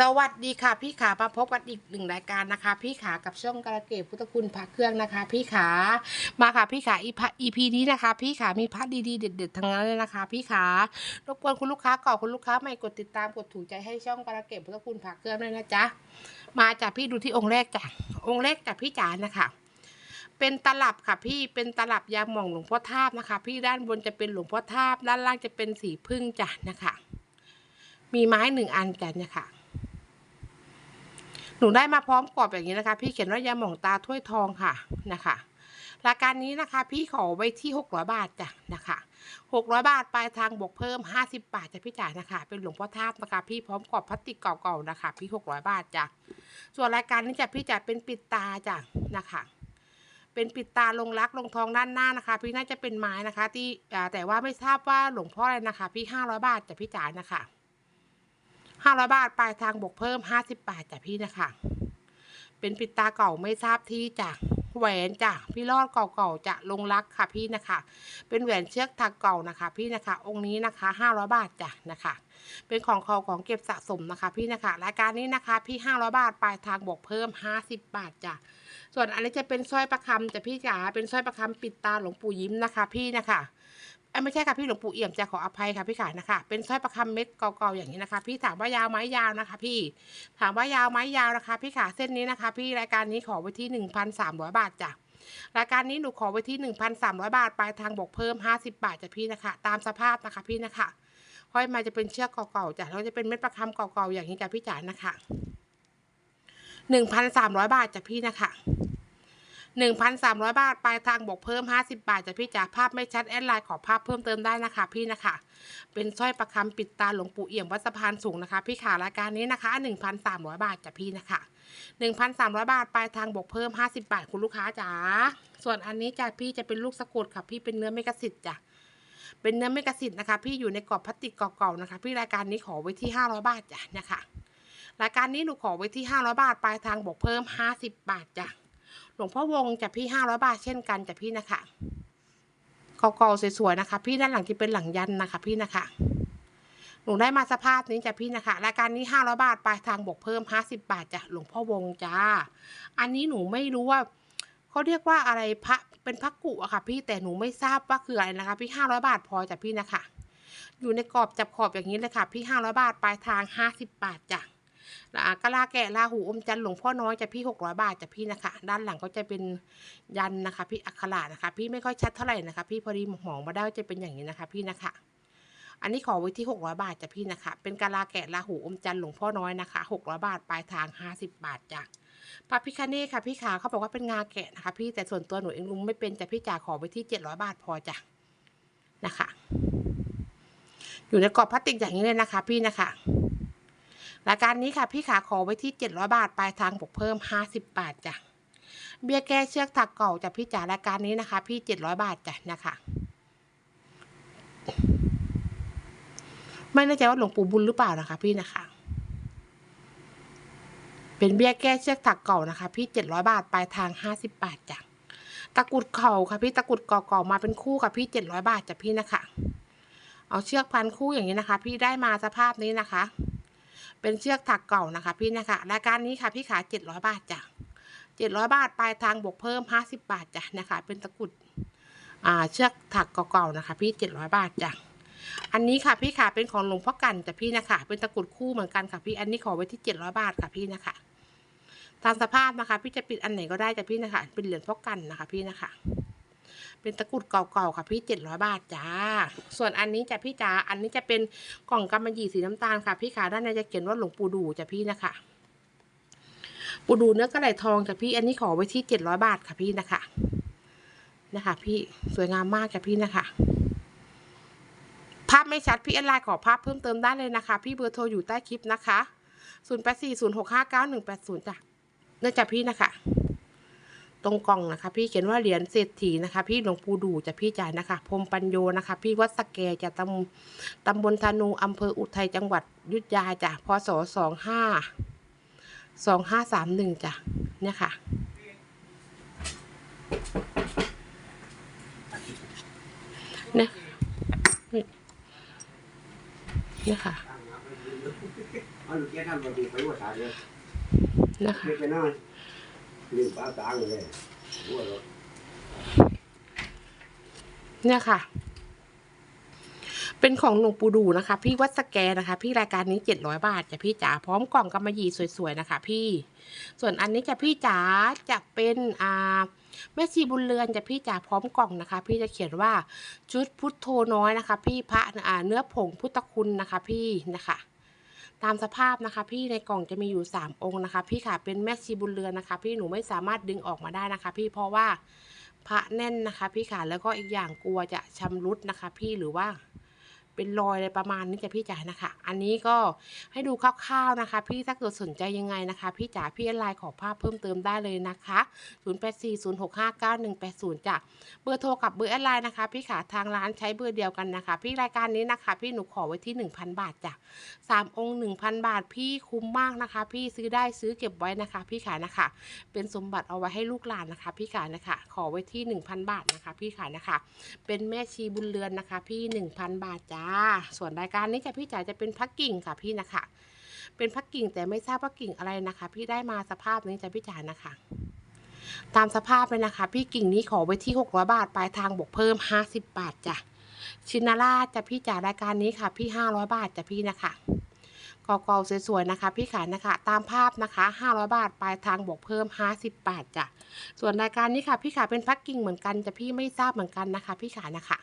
สวัสดีค่ะพี่ขามาพบกันอีกหนึ่งรายการนะคะ พี่ขากับช่องกระเกตพุทธคุณพระเครื่องนะคะ พี่ขามาค่ะพี่ขาอีพอีพีนี้นะคะ พี่ขามีพระดีๆเด็ดๆทั้งนั้นเลยนะคะ พี่ขารบกวนคุณลูกค้าก่อคุณลูกค้าใหม่กดติดตามกดถูกใจให้ช่องกระเกตพุทธคุณพระเครื่องด้วยนะจ๊ะมาจากพี่ดูที่องค์แรกจ้ะองค์แรกจากพี่จ๋านะคะเป็นตลับค่ะพี่เป็นตลับยาหม่องหลวงพ่อทาบนะคะ พี่ด้านบนจะเป็นหลวงพ่อทาบด้านล่างจะเป็นสีพึ่งจ้ะนะคะ มีไม้หนึ่งอันจ้ะนี่ยค่ะ หนูได้มาพร้อมกรอบอย่างนี้นะคะ พี่เขียนว่ายาหม่องตาถ้วยทองค่ะนะคะรายการนี้นะคะพี่ขอไว้ที่หกร้อยบาทจ้ะนะคะหกร้อยบาทปลายทางบวกเพิ่มห้าสิบาทจ้ะพี่จ๋านะคะ เป็นหลวงพ่อทาบนะคะพี่พร้อมกรอบพลาสติกเก่าๆนะคะ พี่หกร้อยบาทจ้ะส่วนรายการนี้จะพี่จะเป็นปิดตาจ้ะนะคะเป็นปิดตาลงรักลงทองด้านหน้านะคะ พี่น่าจะเป็นไม้นะคะ ที่แต่ว่าไม่ทราบว่าหลวงพ่ออะไรนะคะ พี่ห้าร้อยบาทจ้ะพี่จ๋านะคะ ห้าร้อยบาทปลายทางบวกเพิ่มห้าสิบบาทจ้ะพี่นะคะ เป็นปิดตาเก่าไม่ทราบที่จ้ะแหวนจ้ะพี่รอดเก่าๆจะลงรักค่ะพี่นะคะ เป็นแหวนเชือกถักเก่านะคะ พี่นะคะ องค์นี้นะคะห้าร้อยบาทจ้ะนะคะ เป็นของเขาของเก็บสะสมนะคะ พี่นะคะรายการนี้นะคะ พี่ห้าร้อยบาทปลายทางบวกเพิ่มห้าสิบบาทจ้ะส่วนอันนี้จะเป็นสร้อยประคำแต่พี่จ๋าเป็นสร้อยประคำปิดตาหลวงปู่ยิ้มนะคะ พี่นะคะ ไม่ใช่ค่ะพี่หลวงปู่เอี่ยมจะขออภัยค่ะพี่ขานะคะ เป็นสร้อยประคำเม็ดเก่าๆอย่างนี้นะคะ พี่ถามว่ายาวไหมยาวนะคะ พี่ถามว่ายาวไหมยาวนะคะ พี่ขาเส้นนี้นะคะ พี่รายการนี้ขอไว้ที่หนึ่งพันสามร้อยบาทจ้ะรายการนี้หนูขอไว้ที่หนึ่งพันสามร้อยบาทปลายทางบวกเพิ่มห้าสิบบาทจ้ะพี่นะคะ ตามสภาพนะคะพี่นะคะห้อยมาจะเป็นเชือกเก่าๆจ้ะแล้วจะเป็นเม็ดประคำเก่าๆอย่างนี้จ้ะพี่จ๋านะคะหนึ่งพันสามร้อยบาทจ้ะพี่นะคะ หนึ่งพันสามร้อยบาท ปลายทางบวกเพิ่มห้าสิบาทจากพี่จ๋าภาพไม่ชัดแอดไลน์ขอภาพเพิ่มเติมได้นะคะพี่นะคะ เป็นสร้อยประคำปิดตาหลวงปู่เอี่ยมวัดสะพานสูงนะคะ พี่ขารายการนี้นะคะหนึ่งพันสามร้อยบาทจากพี่นะคะหนึ่งพันสามร้อยบาท ปลายทางบวกเพิ่มห้าสิบาทคุณลูกค้าจ๋าส่วนอันนี้จากพี่จะเป็นลูกสะกดค่ะ พี่เป็นเนื้อเมกะสิทธิ์จ้ะเป็นเนื้อเมกะสิทธิ์นะคะ พี่อยู่ในกรอบพลาสติกเก่าๆนะคะ พี่รายการนี้ขอไว้ที่ห้าร้อยบาทจ้ะนะคะรายการนี้หนูขอไว้ที่ห้าร้อยบาท ปลายทางบวกเพิ่มห้าสิบบาทจ้ะ หลวงพ่อวงจะพี่ห้าร้อยบาทเช่นกันจะพี่นะคะก่าๆสวยๆนะคะ พี่ด้านหลังที่เป็นหลังยันนะคะ พี่นะคะ หนูได้มาสภาพนี้จะพี่นะคะ รายการนี้ห้าร้อยบาทปลายทางบวกเพิ่มห้าสิบบาทจะหลวงพ่อวงจ้า อันนี้หนูไม่รู้ว่าเขาเรียกว่าอะไรพระเป็นพระกุอะค่ะ พี่แต่หนูไม่ทราบว่าคืออะไรนะคะ พี่ห้าร้อยบาทพอจะพี่นะคะ อยู่ในกรอบจับขอบอย่างนี้เลยค่ะ พี่ห้าร้อยบาทปลายทางห้าสิบบาทจ้ะ อ่ากะลาแกะลาหูอมจันหลวงพ่อน้อยจะพี่หกร้อยบาทจะพี่นะคะ ด้านหลังก็จะเป็นยันนะคะ พี่อักขระนะคะ พี่ไม่ค่อยชัดเท่าไหร่นะคะ พี่พอดีหมองมาได้จะเป็นอย่างนี้นะคะ พี่นะคะ อันนี้ขอไว้ที่หกร้อยบาทจะพี่นะคะ เป็นกะลาแกะลาหูอมจันหลวงพ่อน้อยนะคะหกร้อยบาทปลายทางห้าสิบบาทจ้ะพระพิคเน่ค่ะพี่ขาเขาบอกว่าเป็นงาแกะนะคะ พี่แต่ส่วนตัวหนูเองลุงไม่เป็นจะพี่จ๋าขอไว้ที่เจ็ดร้อยบาทพอจ้ะนะคะ อยู่ในกรอบพลาสติกอย่างนี้เลยนะคะ พี่นะคะ รายการนี้ค่ะพี่ขาขอไว้ที่เจ็ดร้อยบาทปลายทางบวกเพิ่มห้าสิบบาทจ้ะเบี้ยแก้เชือกถักเก่าจากพี่จ๋ารายการนี้นะคะ พี่เจ็ดร้อยบาทจ้ะนะคะ ไม่แน่ใจว่าหลวงปู่บุญหรือเปล่านะคะ พี่นะคะ เป็นเบี้ยแก้เชือกถักเก่านะคะ พี่เจ็ดร้อยบาทปลายทางห้าสิบบาทจ้ะตะกุดเข่าค่ะพี่ตะกุดเก่าๆมาเป็นคู่ค่ะพี่เจ็ดร้อยบาทจ้ะพี่นะคะ เอาเชือกพันคู่อย่างนี้นะคะ พี่ได้มาสภาพนี้นะคะ เป็นเชือกถักเก่านะคะพี่นะคะรายการนี้ค่ะพี่ขาเจ็ดร้อยบาทจ้ะเจ็ดร้อยบาทปลายทางบวกเพิ่มห้าสิบบาทจ้ะนะคะเป็นตะกุดอ่าเชือกถักเก่าๆนะคะ พี่เจ็ดร้อยบาทจ้ะอันนี้ค่ะพี่ขาเป็นของหลวงพ่อกันจ้ะพี่นะคะ เป็นตะกุดคู่เหมือนกันค่ะพี่อันนี้ขอไว้ที่เจ็ดร้อยบาทค่ะพี่นะคะตามสภาพนะคะ พี่จะปิดอันไหนก็ได้จ้ะพี่นะคะ เป็นเหรียญพ่อกันนะคะ พี่นะคะ เป็นตะกรุดเก่าๆค่ะพี่เจ็ดร้อยบาทจ้า ส่วนอันนี้จะพี่จ๋า อันนี้จะเป็นกล่องกำมะหยี่สีน้ำตาลค่ะพี่ขาด้านในจะเขียนว่าหลวงปู่ดูจ้ะพี่นะคะ ปู่ดูเนื้อกระไหลทองจ้ะพี่ อันนี้ขอไว้ที่เจ็ดร้อยบาทค่ะพี่นะคะ นะคะ พี่สวยงามมากจ้ะพี่นะคะ ภาพไม่ชัดพี่แอดไลน์ขอภาพเพิ่มเติมได้เลยนะคะ พี่เบอร์โทรอยู่ใต้คลิปนะคะศูนย์แปดสี่ศูนย์หกห้าเก้าหนึ่งแปดศูนย์จ้ะเนื่องจากพี่นะคะ ตรงกล่องนะคะ พี่เขียนว่าเหรียญเศรษฐีนะคะ พี่หลวงปู่ดูจะพี่จ่ายนะคะ พรหมปัญโยนะคะ พี่วัดสะแกจะตำตำบลธนูอำเภออุทัยจังหวัดอยุทธยาจ้ะพศสองห้าสองห้าสามหนึ่งจ้ะเนี่ยค่ะเนี่ยเนี่ยค่ะเอาลูกแกทำบางทีไปว่าสายเลยนะคะเก็บไปห น่ปลาตางเลยหัวรถเนี่ยค่ะ เป็นของหลวงปู่ดูนะคะ พี่วัดสแกนนะคะ พี่รายการนี้เจ็ดร้อยบาทจ้ะพี่จ๋าพร้อมกล่องกำมะหยี่สวยๆนะคะ พี่ ส่วนอันนี้จะพี่จ๋าจะเป็นอ่าแม่ชีบุญเรือนจะพี่จ๋าพร้อมกล่องนะคะ พี่จะเขียนว่าชุดพุทโธน้อยนะคะ พี่พระอ่าเนื้อผงพุทธคุณนะคะ พี่นะคะ ตามสภาพนะคะ พี่ในกล่องจะมีอยู่สามองค์นะคะ พี่ค่ะเป็นแม่ชีบุญเรือนนะคะ พี่หนูไม่สามารถดึงออกมาได้นะคะ พี่เพราะว่าพระแน่นนะคะ พี่ค่ะแล้วก็อีกอย่างกลัวจะชำรุดนะคะ พี่หรือว่า เป็นรอยอะไรประมาณนี้จะพี่จ๋านะคะ อันนี้ก็ให้ดูคร่าวๆนะคะ พี่ถ้าเกิดสนใจยังไงนะคะ พี่จ๋าพี่ไลน์ขอภาพเพิ่มเติมได้เลยนะคะ0840659180จ้ะเบอร์โทรกับเบอร์อไลน์นะคะ พี่ขาทางร้านใช้เบอร์เดียวกันนะคะ พี่รายการนี้นะคะ พี่หนูขอไว้ที่ 1,000 บาทจ้ะสามองค์1,000 บาท พี่คุ้มมากนะคะ พี่ซื้อได้ซื้อเก็บไว้นะคะ พี่ขายนะคะ เป็นสมบัติเอาไว้ให้ลูกหลานนะคะ พี่ขายนะคะ ขอไว้ที่ 1,000 บาทนะคะ พี่ขายนะคะ เป็นแม่ชีบุญเรือนนะคะ พี่ 1,000 บาทจ้าส่วนรายการนี้จะพี่จ๋าจะเป็นพักกิ่งค่ะพี่นะคะ เป็นพักกิ่งแต่ไม่ทราบพักกิ่งอะไรนะคะ พี่ได้มาสภาพนี้จะพี่จ๋านะคะ ตามสภาพเลยนะคะ พี่กิ่งนี้ขอไว้ที่600บาทปลายทางบวกเพิ่ม 50 บาทจ้ะชินาราจะพี่จ๋ารายการนี้ค่ะ พี่ 500 บาทจะพี่นะคะ กอกอสวยๆนะคะ พี่ขายนะคะ ตามภาพนะคะ 500 บาทปลายทางบวกเพิ่ม 50 บาทจ้ะส่วนรายการนี้ค่ะพี่ขายเป็นพักกิ่งเหมือนกันจะพี่ไม่ทราบเหมือนกันนะคะ พี่ขายนะคะ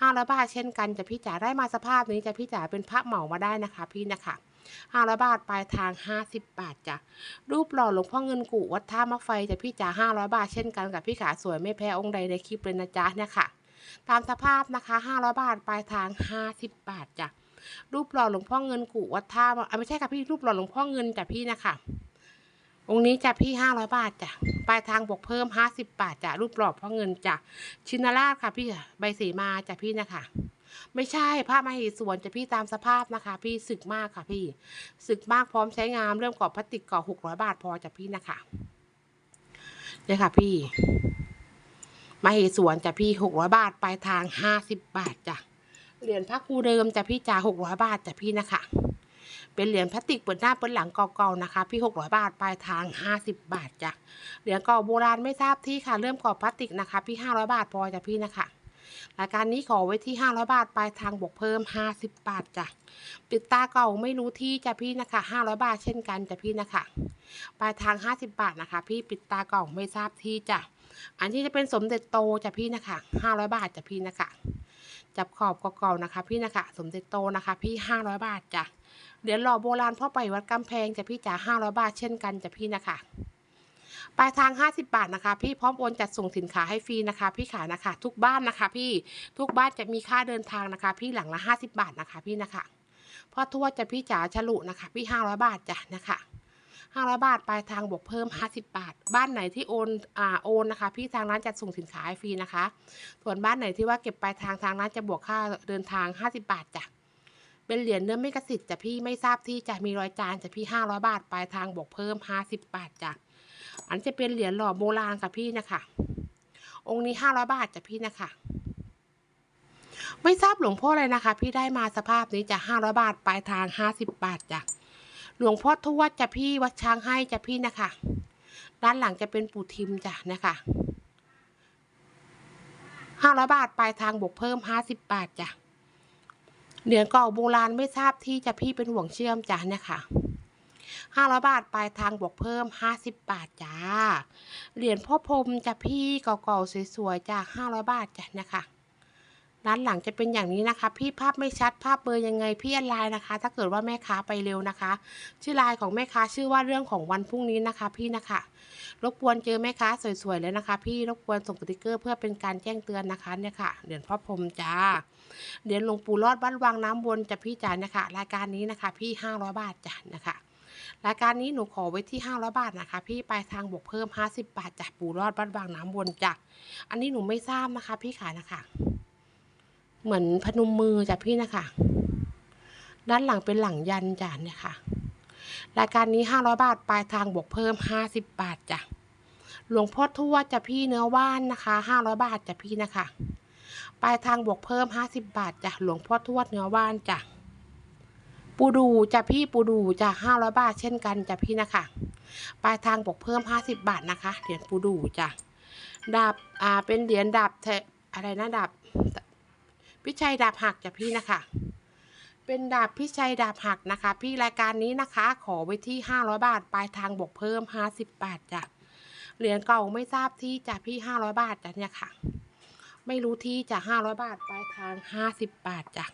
ห้าร้อยบาทเช่นกันจะพี่จ๋าได้มาสภาพนี้จะพี่จ๋าเป็นพระเหมามาได้นะคะ พี่นะคะห้าร้อยบาทปลายทางห้าสิบบาทจ้ะรูปหล่อหลวงพ่อเงินกุวัดท่ามะไฟจะพี่จ๋าห้าร้อยบาทเช่นกันกับพี่ขาสวยไม่แพ้องค์ใดในคลิปเลยนะจ๊ะเนี่ยค่ะ ตามสภาพนะคะห้าร้อยบาทปลายทางห้าสิบบาทจ้ะ รูปหล่อหลวงพ่อเงินกุวัดท่าอะไม่ใช่ค่ะพี่รูปหล่อหลวงพ่อเงินจ้ะพี่นะคะองค์นี้จะพี่ห้าร้อยบาทจ้ะปลายทางบวกเพิ่มห้าสิบบาทจ้ะรูปหล่อพ่อเงินจ้ะชินราชค่ะพี่ใบสีมาจ้ะพี่นะคะไม่ใช่ผ้ามาหิสวนจะพี่ตามสภาพนะคะ พี่สึกมากค่ะพี่สึกมากพร้อมใช้งานเริ่มกรอบพลาสติกก่อหกร้อยบาทพอจ้ะพี่นะคะเนี่ยค่ะพี่ มาหิสวนจะพี่หกร้อยบาทปลายทางห้าสิบบาทจ้ะ เหรียญพระครูเดิมจะพี่จ่าหกร้อยบาทจ้ะพี่นะคะ เป็นเหรียญพลาสติกเปิดหน้าเปิดหลังเก่าๆนะคะ พี่หกร้อยบาทปลายทางห้าสิบบาทจ้ะเหรียญเก่าโบราณไม่ทราบที่ค่ะเริ่มกรอพลาสติกนะคะ พี่ห้าร้อยบาทพอจ้ะพี่นะคะรายการนี้ขอไว้ที่ห้าร้อยบาท ปลายทางบวกเพิ่มห้าสิบบาทจ้ะ ปิดตาเก่าไม่รู้ที่จ้ะพี่นะคะห้าร้อยบาทเช่นกันจ้ะพี่นะคะ ปลายทางห้าสิบบาทนะคะ พี่ปิดตาเก่าไม่ทราบที่จ้ะ อันที่จะเป็นสมเด็จโตจ้ะพี่นะคะห้าร้อยบาทจ้ะพี่นะคะ จับขอบเก่าๆนะคะ พี่นะคะ สมเด็จโตนะคะ พี่ห้าร้อยบาทจ้ะเหรียญหล่อโบราณพ่อไปวัดกำแพงจ้ะพี่จ๋าห้าร้อยบาทเช่นกันจ้ะพี่นะคะปลายทาง 50 บาทนะคะ พี่พร้อมโอนจัดส่งสินค้าให้ฟรีนะคะ พี่ขายนะคะ ทุกบ้านนะคะ พี่ทุกบ้านจะมีค่าเดินทางนะคะ พี่หลังละ 50 บาทนะคะ พี่นะคะพ่อทวดจะพี่จ๋าฉลุนะคะ พี่ 500 บาทจ้ะนะคะ 500 บาท ปลายทางบวกเพิ่ม 50 บาท บ้านไหนที่โอนอ่าโอนนะคะ พี่ทางร้านจัดส่งสินค้าฟรีนะคะ ส่วนบ้านไหนที่ว่าเก็บปลายทางทางร้านจะบวกค่าเดินทาง 50 บาทจ้ะ เป็นเหรียญเนื้อไม่กระสิทธิ์จ้ะพี่ไม่ทราบที่จะมีรอยจานจ้ะพี่ห้าร้อยบาท ปลายทางบวกเพิ่มห้าสิบบาทจ้ะ อันจะเป็นเหรียญหล่อโบราณค่ะพี่นะคะ องค์นี้ห้าร้อยบาทจ้ะพี่นะคะไม่ทราบหลวงพ่อเลยนะคะ พี่ได้มาสภาพนี้จะห้าร้อยบาท ปลายทางห้าสิบบาทจ้ะ หลวงพ่อทวดจะพี่วัดช้างให้จะพี่นะคะ ด้านหลังจะเป็นปู่ทิมจ้ะนะคะห้าร้อยบาทปลายทางบวกเพิ่มห้าสิบบาทจ้ะเหรียญเก่าโบราณไม่ทราบที่จะพี่เป็นห่วงเชื่อมจ้ะนี่ยค่ะห้าร้อยบาทปลายทางบวกเพิ่มห้าสิบบาทจ้า เหรียญพ่อพรมจะพี่เก่าๆสวยๆจ้ะห้าร้อยบาทจ้ะนี่ยค่ะ ด้านหลังจะเป็นอย่างนี้นะคะ พี่ภาพไม่ชัดภาพเบอร์ยังไงพี่แอนไลน์นะคะ ถ้าเกิดว่าแม่ค้าไปเร็วนะคะ ชื่อไลน์ของแม่ค้าชื่อว่าเรื่องของวันพรุ่งนี้นะคะ พี่นะคะรบกวนเจอแม่ค้าสวยๆเลยนะคะ พี่รบกวนส่งสติกเกอร์เพื่อเป็นการแจ้งเตือนนะคะเนี่ยค่ะเหรียญพ่อพรมจ้าเหรียญหลวงปู่รอดบ้านวังน้ำวนจะพี่จ๋านะคะรายการนี้นะคะ พี่ห้าร้อยบาทจ้ะนะคะรายการนี้หนูขอไว้ที่ห้าร้อยบาทนะคะ พี่ปลายทางบวกเพิ่มห้าสิบบาทจากปู่รอดบ้านวังน้ำวนจ้ะอันนี้หนูไม่ทราบนะคะ พี่ขายนะคะ เหมือนพนมมือจ้ะพี่นะคะ ด้านหลังเป็นหลังยันจ้ะเนี่ยค่ะ รายการนี้ห้าร้อยบาทปลายทางบวกเพิ่มห้าสิบบาทจ้ะ หลวงพ่อทวดจะพี่เนื้อว่านนะคะห้าร้อยบาทจ้ะพี่นะคะ ปลายทางบวกเพิ่ม50บาทจ้ะ หลวงพ่อทวดเนื้อว่านจ้ะ ปูดูจะพี่ปูดูจะห้าร้อยบาทเช่นกันจะพี่นะคะ ปลายทางบอกเพิ่มห้าสิบบาทนะคะ เหรียญปูดูจ้ะ ดาบ อ่า เป็นเหรียญดาบแทอะไรนะดาบ พิชัยดาบหักจะพี่นะคะ เป็นดาบพิชัยดาบหักนะคะ พี่รายการนี้นะคะ ขอไว้ที่ห้าร้อยบาท ปลายทางบอกเพิ่มห้าสิบบาทจ้ะเหรียญเก่าไม่ทราบที่จะพี่ห้าร้อยบาทจ้ะเนี่ยค่ะ ไม่รู้ที่จะห้าร้อยบาท ปลายทางห้าสิบบาทจ้ะ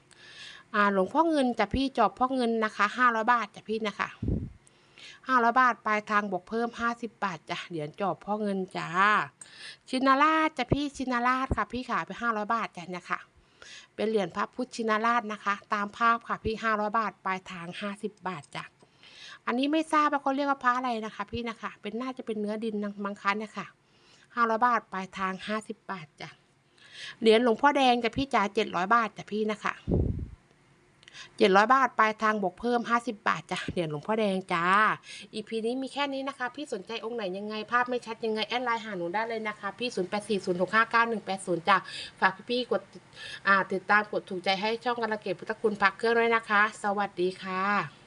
อ่าหลวงพ่อเงินจะพี่จอบพ่อเงินนะคะห้าร้อยบาทจะพี่นะคะห้าร้อยบาท ปลายทางบวกเพิ่มห้าสิบบาทจ้ะเหรียญจอบพ่อเงินจ้า ชินาราชจะพี่ชินาราชค่ะ พี่ขาไปห้าร้อยบาทจ้ะเนี่ยค่ะ เป็นเหรียญพระพุทธชินาราชนะคะ ตามภาพค่ะพี่ห้าร้อยบาท ปลายทางห้าสิบบาทจ้ะอันนี้ไม่ทราบว่าเขาเรียกว่าพระอะไรนะคะ พี่นะคะ เป็นน่าจะเป็นเนื้อดินมังคันเนี่ยค่ะห้าร้อยบาท ปลายทางห้าสิบบาทจ้ะเหรียญหลวงพ่อแดงจะพี่จ่ายเจ็ดร้อยบาทจ้ะพี่นะคะ เจ็ดร้อยบาทปลายทางบวกเพิ่มห้าสิบาทจ้ะเหรียญหลวงพ่อแดงจ้าอีพีนี้มีแค่นี้นะคะ พี่สนใจองค์ไหนยังไงภาพไม่ชัดยังไง แอดไลน์หาหนูได้เลยนะคะ พี่ศูนย์แปดสี่ศูนย์หกห้าเก้าหนึ่งแปดศูนย์จ้ะ ฝากพี่ๆกดติดตามกดถูกใจให้ช่องกระเก็บพุทธคุณพักเครื่องด้วยนะคะ สวัสดีค่ะ